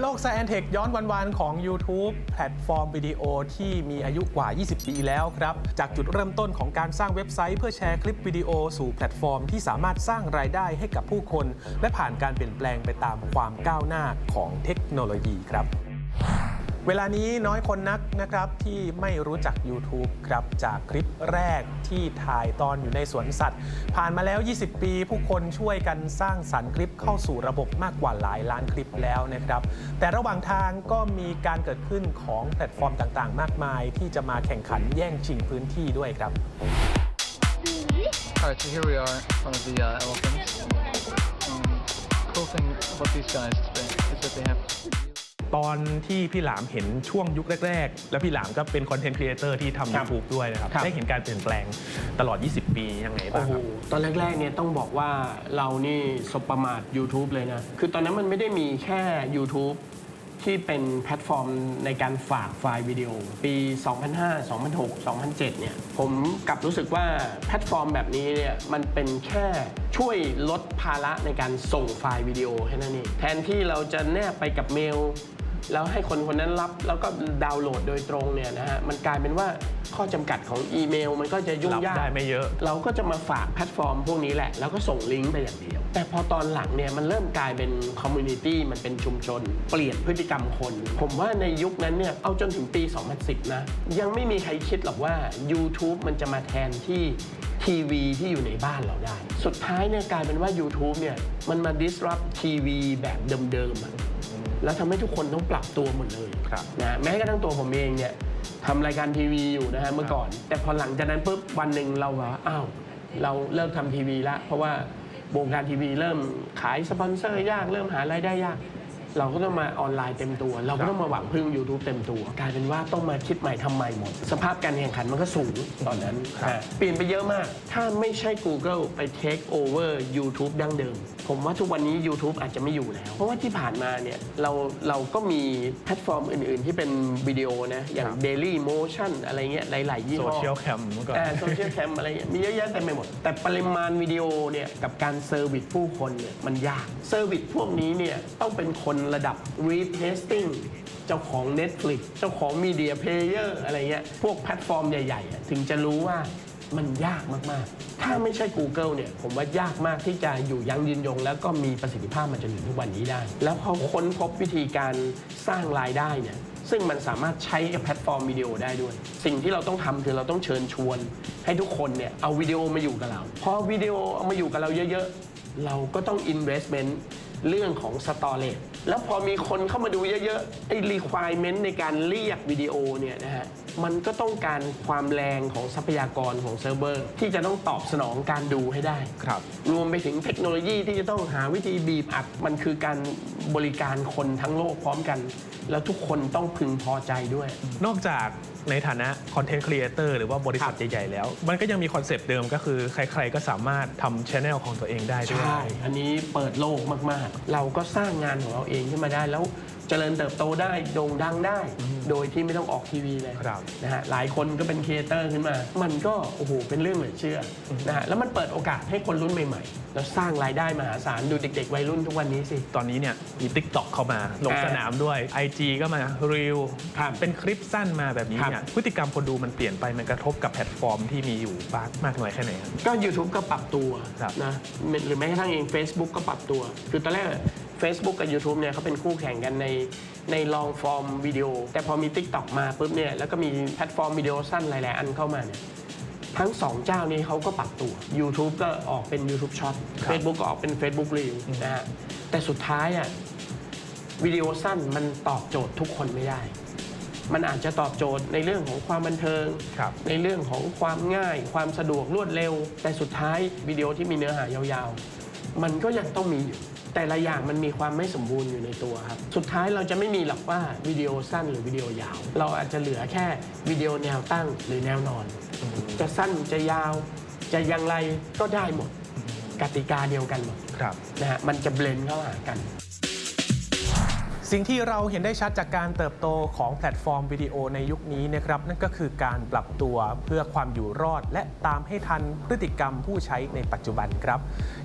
โลก s ซ i อนเทคย้อนวันๆของ YouTube แพลตฟอร์มวิดีโอที่มีอายุกว่า 20 ปีแล้วครับ จากจุดเริ่มต้นของการสร้างเว็บไซต์ เพื่อแชร์คลิปวิดีโอสู่แพลตฟอร์มที่สามารถสร้างรายได้ให้กับผู้คน และผ่านการเปลี่ยนแปลงไปตามความก้าวหน้าของเทคโนโลยีครับ เวลานี้น้อยคนนักนะครับที่ไม่รู้จัก YouTube ครับจากคลิปแรกที่ถ่ายตอนอยู่ในสวนสัตว์ ผ่านมาแล้ว 20 ปี ผู้คนช่วยกันสร้างสรรค์คลิปเข้าสู่ระบบมากกว่าหลายล้านคลิปแล้วนะครับ แต่ระหว่างทางก็มีการเกิดขึ้นของแพลตฟอร์มต่างๆ มากมาย ที่จะมาแข่งขันแย่งชิงพื้นที่ด้วยครับ Alright, so here we are in front of the uh, elephants. Um, cool thing about these guys is that they have ตอนที่พี่หลามเห็นช่วงยุคแรก ๆ แล้วพี่หลามก็เป็นคอนเทนต์ครีเอเตอร์ที่ทำ ครับ YouTube ด้วยนะครับ ครับ ได้เห็นการเปลี่ยนแปลงตลอด 20 ปียังไงโอ้บ้างโหครับตอนแรกๆเนี่ยต้องบอกว่าเรานี่สบประมาท YouTube เลยนะ คือตอนนั้นมันไม่ได้มีแค่ YouTube ที่เป็นแพลตฟอร์มในการฝากไฟล์วิดีโอ ปี 2005 2006 2007 เนี่ย ผมกลับรู้สึกว่าแพลตฟอร์มแบบนี้เนี่ยมันเป็นแค่ช่วยลดภาระในการส่งไฟล์วิดีโอแค่นั้นเองแทนที่เราจะแนบไปกับเมล แล้วให้คนคนนั้นรับแล้วก็ดาวน์โหลดโดยตรงเนี่ยนะฮะมันกลายเป็นว่าข้อจำกัดของอีเมลมันก็จะยุ่งยากรับได้ไม่เยอะ เราก็จะมาฝากแพลตฟอร์มพวกนี้แหละ แล้วก็ส่งลิงก์ไปอย่างเดียว แต่พอตอนหลังเนี่ยมันเริ่มกลายเป็นคอมมูนิตี้มันเป็นชุมชน เปลี่ยนพฤติกรรมคน ผมว่าในยุคนั้นเนี่ย เอาจนถึงปี 2010 นะ ยังไม่มีใครคิดหรอกว่า YouTube มันจะมาแทนที่ทีวีที่อยู่ในบ้านเราได้ สุดท้ายเนี่ยกลายเป็นว่า YouTube เนี่ยมันมา disrupt ทีวีแบบเดิมๆอะ แล้วทำให้ทุกคนต้องปรับตัวหมดเลยครับนะแม้กระทั่งตัวผมเองเนี่ยทำรายการทีวีอยู่นะฮะเมื่อก่อน แต่พอหลังจากนั้นปุ๊บวันหนึ่งเราว่าอ้าวเราเลิกทำทีวีละเพราะว่าวงการทีวีเริ่มขายสปอนเซอร์ยากเริ่มหารายได้ยาก เราก็ต้องมาออนไลน์เต็มตัว เราก็ต้องมาหวังพึ่ง YouTube เต็มตัว กลายเป็นว่าต้องมาคิดใหม่ทำใหม่หมด สภาพการแข่งขันมันก็สูงตอนนั้นครับฮะเปลี่ยนไปเยอะมาก ถ้าไม่ใช่ Google ไป take over YouTube ดั้งเดิม ผมว่าทุกวันนี้ YouTube อาจจะไม่อยู่แล้ว เพราะว่าที่ผ่านมาเนี่ยเราเราก็มีแพลตฟอร์มอื่น ๆ ที่เป็นวิดีโอนะอย่าง Daily Motion อะไรเงี้ยหลาย ๆ ยี่ห้อ Social Cam เมื่อก่อนโซเชียลแคมอะไรเงี้ยมีเยอะแยะเต็มไปหมด แต่ปริมาณวิดีโอเนี่ยกับการเซอร์วิสผู้คนเนี่ยมันยากเซอร์วิสพวกนี้เนี่ยต้องเป็นคนระดับ read testing เจ้าของ Netflix เจ้าของ Media Player อะไรเงี้ย พวกแพลตฟอร์มใหญ่ๆอะถึงจะรู้ว่า มันยากมาก ๆ ถ้าไม่ใช่ Google เนี่ย ผมว่ายากมากที่จะอยู่ยั้งยืนยง แล้วก็มีประสิทธิภาพมาจนถึงทุกวันนี้ได้ แล้วเขาค้นพบวิธีการสร้างรายได้เนี่ยซึ่งมันสามารถใช้กับแพลตฟอร์มวิดีโอได้ด้วย สิ่งที่เราต้องทำคือเราต้องเชิญชวน ให้ทุกคนเนี่ยเอาวิดีโอมาอยู่กับเราพอวิดีโอเอามาอยู่กับเราเยอะ ๆ เราก็ต้อง investment เรื่องของ storage แล้วพอมีคนเข้ามาดูเยอะๆไอ้ requirement ในการเรียกวิดีโอเนี่ยนะฮะ มันก็ต้องการความแรงของทรัพยากรของเซิร์ฟเวอร์ ที่จะต้องตอบสนองการดูให้ได้ ครับ รวมไปถึงเทคโนโลยีที่จะต้องหาวิธีบีบอัด มันคือการบริการคนทั้งโลกพร้อมกัน แล้วทุกคนต้องพึงพอใจด้วย นอกจากในฐานะคอนเทนต์ครีเอเตอร์หรือว่าบริษัทครับใหญ่ ๆ แล้ว มันก็ยังมีคอนเซปต์เดิมก็คือใคร ๆ ก็สามารถทำช anel ของตัวเองได้ด้วยใช่อันนี้เปิดโลกมาก ๆ เราก็สร้างงานของเราเองขึ้นมาได้แล้ว เจริญเติบโตได้โด่งดังได้ โดยที่ไม่ต้องออกทีวีเลยครับนะฮะหลายคนก็เป็นครีเอเตอร์ขึ้นมา มันก็โอ้โหเป็นเรื่องเหลือเชื่ออนะฮะแล้วมันเปิดโอกาสให้คนรุ่นใหม่ๆ แล้วสร้างรายได้มหาศาลดูเด็กๆ วัยรุ่นทุกวันนี้สิ ตอนนี้เนี่ยมี TikTok เข้ามาลงอ่าสนามด้วย IG ก็มา Reel ครับเป็นคลิปสั้นมาแบบนี้ครับเนี่ยพฤติกรรมคนดูมันเปลี่ยนไปมันกระทบกับแพลตฟอร์มที่มีอยู่บ้างมากน้อยแค่ไหนครับก็ YouTube ก็ปรับตัวครับนะหรือแม้กระทั่งเอง Facebook ก็ปรับตัวคือตอนแรก Facebook กับ YouTube เนี่ยเขาเป็นคู่แข่งกันในในลองฟอร์มวิดีโอ แต่พอมี TikTok มาปุ๊บเนี่ยแล้วก็มีแพลตฟอร์มวิดีโอสั้นหลายๆอันเข้ามาเนี่ยทั้งสองเจ้านี้เขาก็ปรับตัว YouTube ก็ออกเป็น YouTube Short ครับ Facebook ก็ออกเป็น Facebook Reel นะฮะแต่สุดท้ายอะวิดีโอสั้นมันตอบโจทย์ทุกคนไม่ได้ มันอาจจะตอบโจทย์ในเรื่องของความบันเทิงครับในเรื่องของความง่าย ความสะดวกรวดเร็ว แต่สุดท้ายวิดีโอที่มีเนื้อหายาวๆ มันก็ยังต้องมีอยู่ แต่ละอย่างมันมีความไม่สมบูรณ์อยู่ในตัวครับ สุดท้ายเราจะไม่มีหรอกว่าวิดีโอสั้นหรือวิดีโอยาว เราอาจจะเหลือแค่วิดีโอแนวตั้งหรือแนวนอน จะสั้นจะยาว จะอย่างไรก็ได้หมด กติกาเดียวกันหมดครับนะฮะมันจะเบลนด์เข้าหากัน สิ่งที่เราเห็นได้ชัดจากการเติบโตของแพลตฟอร์มวิดีโอในยุคนี้นะครับนั่นก็คือการปรับตัวเพื่อความอยู่รอด และตามให้ทันพฤติกรรมผู้ใช้ในปัจจุบันครับ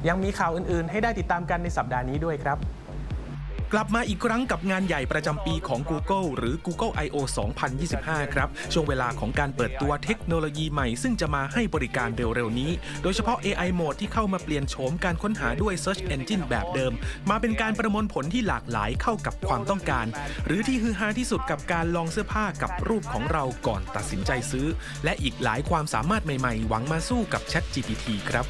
ยังมีข่าวอื่น ๆ ให้ได้ติดตามกันในสัปดาห์นี้ด้วยครับ กลับมาอีกครั้งกับงานใหญ่ประจำปีของ Google หรือ Google I/O 2025 ครับ ช่วงเวลาของการเปิดตัวเทคโนโลยีใหม่ ซึ่งจะมาให้บริการเร็วๆนี้ โดยเฉพาะ AI Mode ที่เข้ามาเปลี่ยนโฉมการค้นหาด้วย Search Engine แบบเดิม มาเป็นการประมวลผลที่หลากหลายเข้ากับความต้องการ หรือที่ฮือฮาที่สุดกับการลองเสื้อผ้ากับรูปของเราก่อนตัดสินใจซื้อ และอีกหลายความสามารถใหม่ๆ หวังมาสู้กับ Chat GPT ครับ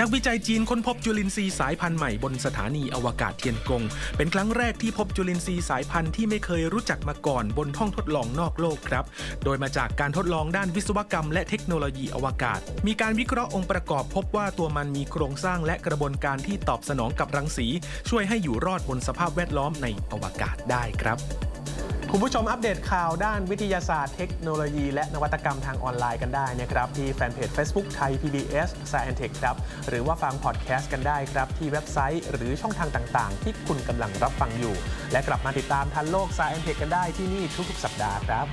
นักวิจัยจีนค้นพบจุลินทรีย์สายพันธุ์ใหม่บนสถานีอวกาศเทียนกง เป็นครั้งแรกที่พบจุลินทรีย์สายพันธุ์ที่ไม่เคยรู้จักมาก่อนบนห้องทดลองนอกโลกครับ โดยมาจากการทดลองด้านวิศวกรรมและเทคโนโลยีอวกาศ มีการวิเคราะห์องค์ประกอบพบว่าตัวมันมีโครงสร้างและกระบวนการที่ตอบสนองกับรังสี ช่วยให้อยู่รอดบนสภาพแวดล้อมในอวกาศได้ครับ คุณผู้ชมอัปเดตข่าวด้านวิทยาศาสตร์เทคโนโลยี และนวัตกรรมทางออนไลน์กันได้นะครับ ที่แฟนเพจ Facebook ไทย PBS s c i e n Tech ครับ หรือว่าฟังพอดแคสต์กันได้ครับ ที่เว็บไซต์หรือช่องทางต่าง ๆ ที่คุณกำลังรับฟังอยู่ และกลับมาติดตามทันโลก s c i e n Tech กันได้ที่นี่ทุกๆ สัปดาห์ครับ